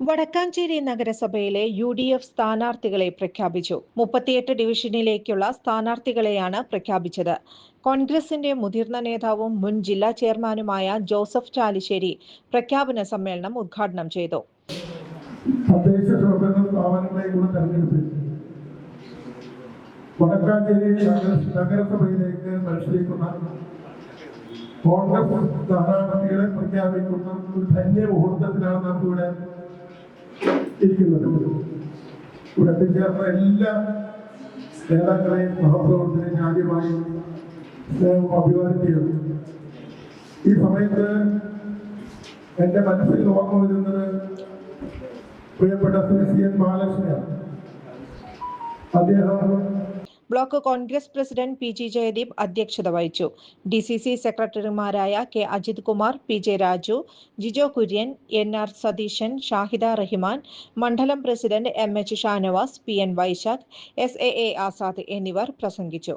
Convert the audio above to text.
വടക്കാഞ്ചേരി നഗരസഭയിലെ U D F സ്ഥാനാർത്ഥികളെ പ്രഖ്യാപിച്ചു. മുപ്പത്തിയെട്ട് ഡിവിഷനിലേക്കുള്ള സ്ഥാനാർത്ഥികളെയാണ് പ്രഖ്യാപിച്ചത്. കോൺഗ്രസിന്റെ മുതിർന്ന നേതാവും മുൻ ജില്ലാ ചെയർമാനുമായ ജോസഫ് ചാലിശ്ശേരി പ്രഖ്യാപന സമ്മേളനം ഉദ്ഘാടനം ചെയ്തു. നഗരസഭയിലേക്ക് മത്സരിക്കുന്ന കോൺഗ്രസ് സ്ഥാനാർത്ഥികളെ പ്രഖ്യാപിക്കുന്ന ഒരു ധന്യ മുഹൂർത്തത്തിലാണ് നാം ഇവിടെ ഇരിക്കുന്നത് എല്ലാ നേതാക്കളെയും സഹപ്രവർത്തകരെയും ആദ്യമായി സ്നേഹം അഭിവാദ്യം ചെയ്യുന്നു ഈ സമയത്ത് എന്റെ മനസ്സിൽ ഓർമ്മ വരുന്നത് പ്രിയപ്പെട്ട ശ്രീ സി എൻ ബാലകൃഷ്ണയാണ്. അദ്ദേഹം block Congress president P G Jayadeep അധ്യക്ഷത വഹിച്ചു. ഡി സി സി സെക്രട്ടറിമാരായ K Ajith Kumar P J Raju Jijo Kurian N R Satheeshan Shahida Rahiman മണ്ഡലം president M H Shanavas P N Vaisakh S A A Azad എന്നിവർ പ്രസംഗിച്ചു.